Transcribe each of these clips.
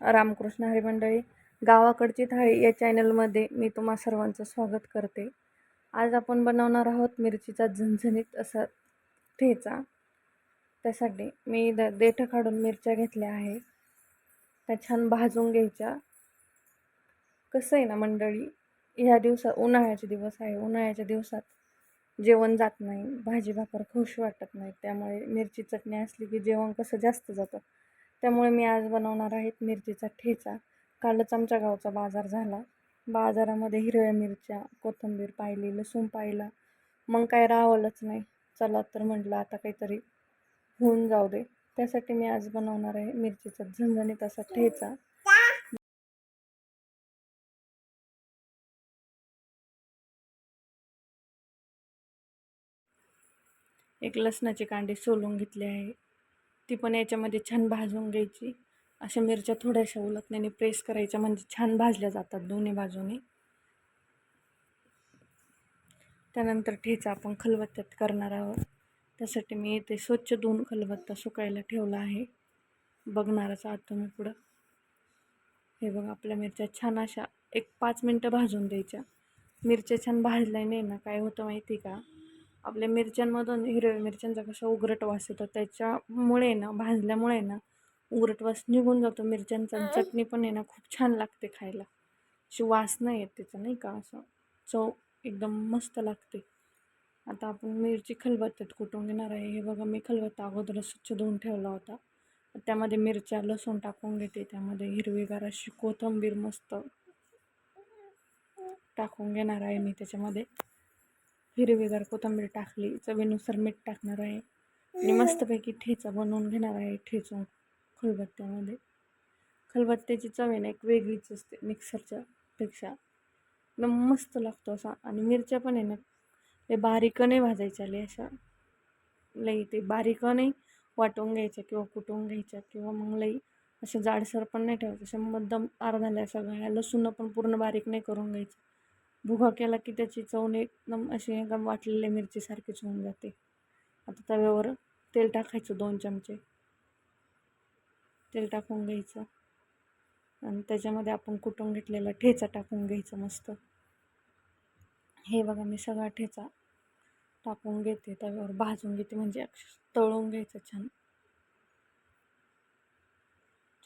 रामकृष्ण हरी मंडळी गावाकडची थाळी या चॅनलमध्ये मी तुम्हा सर्वांचं स्वागत करते. आज आपण बनवणार आहोत मिरचीचा झणझणीत असा ठेचा. त्यासाठी मी द देठं काढून मिरच्या घेतल्या आहे त्या छान भाजून घ्यायच्या. कसं आहे ना मंडळी ह्या दिवसात उन्हाळ्याचे दिवस आहे. उन्हाळ्याच्या दिवसात जेवण जात नाही भाजी भाकर खुश वाटत नाही. त्यामुळे मिरची चटणी असली की जेवण कसं जास्त जातं. त्यामुळे मी आज बनवणार आहेत मिरचीचा ठेचा. कालच आमच्या गावचा बाजार झाला. बाजारामध्ये हिरव्या मिरच्या कोथिंबीर पाहिली लसूण पाहिला. मग काय राहावलंच नाही. चला तर म्हटलं आता काहीतरी होऊन जाऊ दे. त्यासाठी मी आज बनवणार आहे मिरचीचा झणझणीत असा ठेचा. एक लसणाची कांडी सोलून घेतली आहे. ती पण याच्यामध्ये छान भाजून घ्यायची. अशा मिरच्या थोड्याशा उलटण्याने प्रेस करायच्या म्हणजे छान भाजल्या जातात दोन्ही बाजूने. त्यानंतर ठेचा आपण खलबत्त्यात करणार आहोत. त्यासाठी मी इथे स्वच्छ धुवून खलबत्ता सुकायला ठेवला आहे. बघणारच आहात तुम्ही पुढं. हे बघा आपल्या मिरच्या छान अशा एक पाच मिनटं भाजून द्यायच्या. मिरच्या छान भाजल्याने ना काय होतं माहिती का? आपल्या मिरच्यांमधून हिरव्या मिरच्यांचा कसा उघरट वास येतो त्याच्यामुळे ना भाजल्यामुळे ना उघरट वास निघून जातो मिरच्यांचा चटणी पण आहे ना खूप छान लागते खायला. अशी वास नाही येत त्याचा नाही का? असं चव एकदम मस्त लागते. आता आपण मिरची खलबत्त्यात कुटून घेणार आहे? हे बघा मी खलबत्ता अगोदर स्वच्छ धुवून ठेवला होता. त्यामध्ये मिरच्या लसूण टाकून घेते. त्यामध्ये हिरवीगार अशी कोथिंबीर मस्त टाकून घेणार आहे मी त्याच्यामध्ये. हिरवीगार कोथिंबीर टाकली चवीनुसार मीठ टाकणार आहे. आणि मस्तपैकी ठेचा बनवून घेणार आहे ठेचून खलबत्त्यामध्ये. खलबत्त्याची चव आहे ना एक वेगळीच असते मिक्सरच्या पेक्षा. एकदम मस्त लागतो असा. आणि मिरच्या पण आहे ना ते बारीक नाही भाजायच्या लई अशा. लई ते बारीक नाही वाटून घ्यायच्या किंवा कुटून घ्यायच्या किंवा मग लई असं जाडसर पण नाही ठेवायचं अशा मध्यम अर्धाल्या सगळ्या लसूण पण पूर्ण बारीक नाही करून घ्यायचं. भुगा केला की त्याची चव एकदम अशी एकदम वाटलेल्या मिरचीसारखीच होऊन जाते. आता तव्यावर तेल टाकायचं दोन चमचे. तेल टाकून घ्यायचं. आणि त्याच्यामध्ये आपण कुटून घेतलेला ठेचा टाकून घ्यायचं मस्त. हे बघा मी सगळा ठेचा टाकून घेते. तव्यावर भाजून घेते म्हणजे तळून घ्यायचं छान.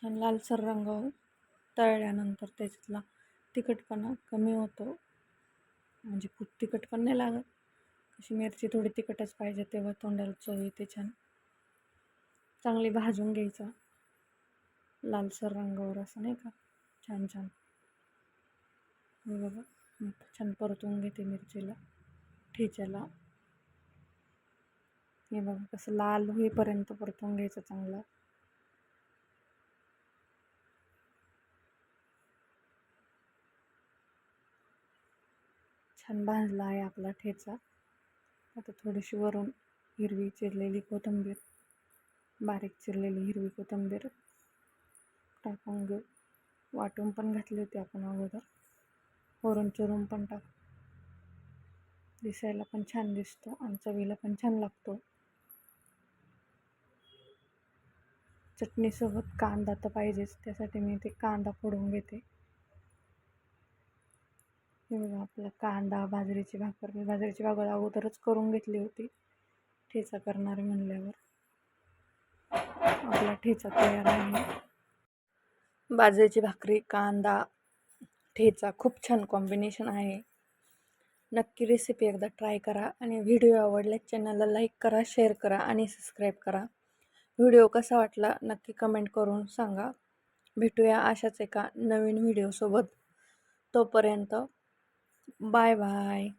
छान लालसर रंग तळल्यानंतर त्याच्यातला तिखटपणा कमी होतो. म्हणजे खूप तिखट पण नाही लागत. अशी मिरची थोडी तिखटच पाहिजे तेव्हा तोंडाला चव येते छान. चांगली भाजून घ्यायचा. लालसर रंगावर असं नाही का? छान छान. हे बघा छान परतवून घेते मिरचीला ठेच्याला. हे बघा कसं लाल होईपर्यंत परतवून घ्यायचं चांगलं. छान भाजला आहे आपला ठेचा. आता थोडीशी वरून हिरवी चिरलेली कोथिंबीर बारीक चिरलेली हिरवी कोथिंबीर टाकून घेऊ. वाटून पण घातली होती आपण अगोदर. वरून चिरून पण टाक. दिसायला पण छान दिसतो आणि चवीला पण छान लागतो. चटणीसोबत कांदा तर पाहिजेच त्यासाठी मी ते कांदा फोडून घेते. हे बघा आपला कांदा बाजरीची भाकर मी बाजरीची भाकर अगोदरच करून घेतली होती. ठेचा करणार म्हणल्यावर. आपला ठेचा तयार आहे. बाजरीची भाकरी कांदा ठेचा खूप छान कॉम्बिनेशन आहे. नक्की रेसिपी एकदा ट्राय करा आणि व्हिडिओ आवडल्यास चॅनलला लाईक करा शेअर करा आणि सबस्क्राईब करा. व्हिडिओ कसा वाटला नक्की कमेंट करून सांगा. भेटूया अशाच एका नवीन व्हिडिओसोबत तोपर्यंत Bay bay.